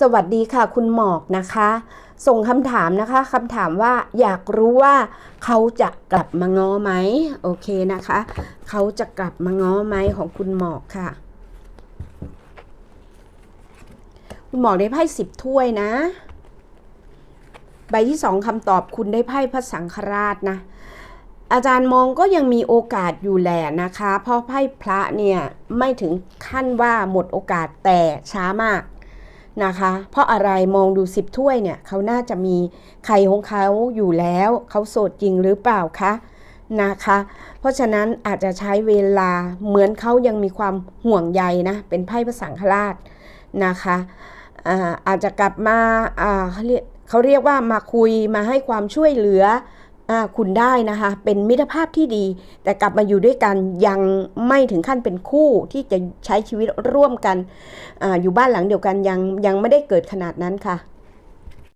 สวัสดีค่ะ คุณหมอกนะคะ ส่งคำถามนะคะคำถามว่าอยากรู้ว่าเขาจะกลับมาง้อไหมโอเคนะคะ เขาจะกลับมาง้อไหมของคุณหมอกค่ะ คุณหมอกได้ไพ่สิบถ้วยนะ ใบที่สองคำตอบคุณได้ไพ่พระสังฆราชนะ อาจารย์มองก็ยังมีโอกาสอยู่แหละนะคะ เพราะไพ่พระเนี่ยไม่ถึงขั้นว่าหมดโอกาสแต่ช้ามาก นะคะ เพราะอะไรมองดูสิบถ้วยเนี่ยเขาน่าจะมีใครของเขาอยู่แล้ว เขาโสดจริงหรือเปล่าคะนะคะ เพราะฉะนั้นอาจจะใช้เวลาเหมือนเขายังมีความห่วงใยนะเป็นไพ่พระสังฆราชนะคะอาอาจจะกลับมาเขาเรียกเขาเรียกว่ามาคุยมาให้ความช่วยเหลือ คุณได้นะคะ เป็นมิตรภาพที่ดี แต่กลับมาอยู่ด้วยกันยังไม่ถึงขั้นเป็นคู่ที่จะใช้ชีวิตร่วมกันออยู่บ้านหลังเดียวกันยังยังไม่ได้เกิดขนาดนั้นค่ะ